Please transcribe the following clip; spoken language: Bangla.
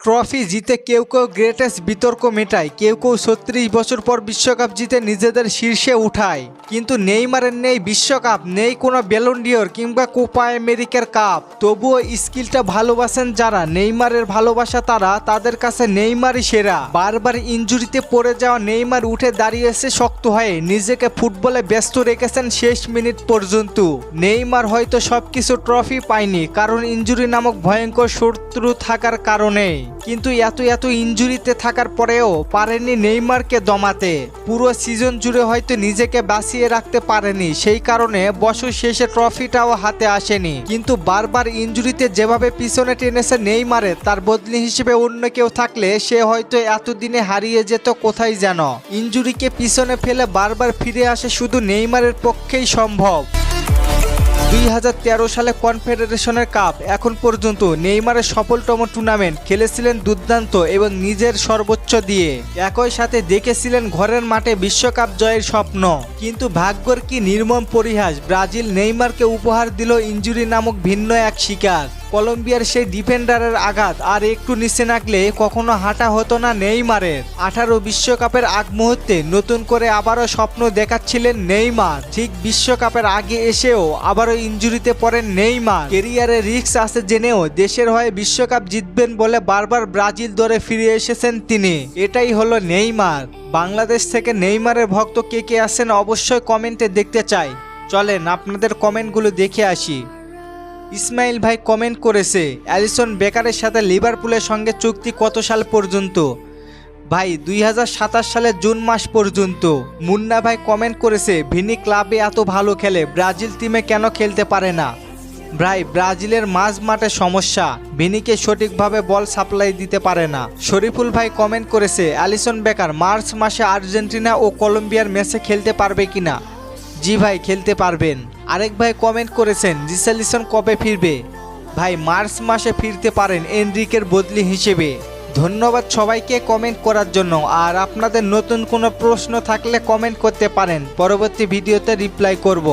ট্রফি জিতে কেউ কেউ গ্রেটেস্ট বিতর্ক মেটায়, কেউ কেউ ছত্রিশ বছর পর বিশ্বকাপ জিতে নিজেদের শীর্ষে উঠায়। কিন্তু নেইমারের নেই বিশ্বকাপ, নেই কোনো বেলন্ডিয়র কিংবা কোপা আমেরিকার কাপ তবুও স্কিলটা ভালোবাসেন যারা, নেইমারের ভালোবাসা তারা, তাদের কাছে নেইমারই সেরা। বারবার ইঞ্জুরিতে পড়ে যাওয়া নেইমার উঠে দাঁড়িয়েছে শক্ত হয়ে, নিজেকে ফুটবলে ব্যস্ত রেখেছেন শেষ মিনিট পর্যন্ত। নেইমার হয়তো সবকিছু ট্রফি পায়নি, কারণ ইঞ্জুরি নামক ভয়ঙ্কর শত্রু থাকার কারণে কিন্তু এত এত ইঞ্জুরিতে থাকার পরেও পারেনি নেইমারকে দমাতে। পুরো সিজন জুড়ে হয়তো নিজেকে বাঁচিয়ে রাখতে পারেনি, সেই কারণে বছর শেষে ট্রফিটাও হাতে আসেনি। কিন্তু বারবার ইঞ্জুরিতে যেভাবে পিছনে টেনেছে নেইমারে তার বদলি হিসেবে অন্য কেউ থাকলে সে হয়তো এতদিনে হারিয়ে যেত কোথায় যেন। ইঞ্জুরিকে পিছনে ফেলে বারবার ফিরে আসে শুধু নেইমারের পক্ষেই সম্ভব। দুই হাজার তেরো সালে কনফেডারেশনের কাপ, এখন পর্যন্ত নেইমারের সফলতম টুর্নামেন্ট খেলেছিলেন দুর্দান্ত এবং নিজের সর্বোচ্চ দিয়ে। একই সাথে দেখেছিলেন ঘরের মাঠে বিশ্বকাপ জয়ের স্বপ্ন। কিন্তু ভাগ্যর কি নির্মম পরিহাস, ব্রাজিল নেইমারকে উপহার দিল ইঞ্জুরি নামক ভিন্ন এক শিকার। কলম্বিয়ার সেই ডিফেন্ডারের আঘাত। আর একটু নিচে নাগলে কখনো হাঁটা হতো না নেইমারের। আঠারো বিশ্বকাপের আগ মুহূর্তে নতুন করে আবারও স্বপ্ন দেখাচ্ছিলেন নেইমার। ঠিক বিশ্বকাপের আগে এসেও আবারও ইঞ্জুরিতে পড়েন নেইমার। কেরিয়ারে রিস্ক আছে জেনেও দেশের হয়ে বিশ্বকাপ জিতবেন বলে বারবার ব্রাজিল দরে ফিরে এসেছেন তিনি। এটাই হলো নেইমার। বাংলাদেশ থেকে নেইমারের ভক্ত কে কে আছেন অবশ্যই কমেন্টে দেখতে চাই। চলেন আপনাদের কমেন্টগুলো দেখে আসি। ইসমাইল ভাই কমেন্ট করেছে, অ্যালিসন বেকারের সাথে লিভারপুলের সঙ্গে চুক্তি কত সাল পর্যন্ত? ভাই, দুই হাজার সাতাশ সালের জুন মাস পর্যন্ত। মুন্না ভাই কমেন্ট করেছে, ভিনি ক্লাবে এত ভালো খেলে, ব্রাজিল টিমে কেন খেলতে পারে না? ভাই, ব্রাজিলের মাঝ মাঠে সমস্যা, ভিনিকে সঠিকভাবে বল সাপ্লাই দিতে পারে না। শরীফুল ভাই কমেন্ট করেছে, অ্যালিসন বেকার, মার্চ মাসে আর্জেন্টিনা ও কলম্বিয়ার ম্যাচে খেলতে পারবে কিনা? জি ভাই, খেলতে পারবেন। আরেক ভাই কমেন্ট করেছেন, রিসালিসন কবে ফিরবে? ভাই, মার্চ মাসে ফিরতে পারেন এনরিকের বদলি হিসেবে। ধন্যবাদ সবাইকে কমেন্ট করার জন্য। আর আপনাদের নতুন কোনো প্রশ্ন থাকলে কমেন্ট করতে পারেন। পরবর্তী ভিডিওতে রিপ্লাই করব।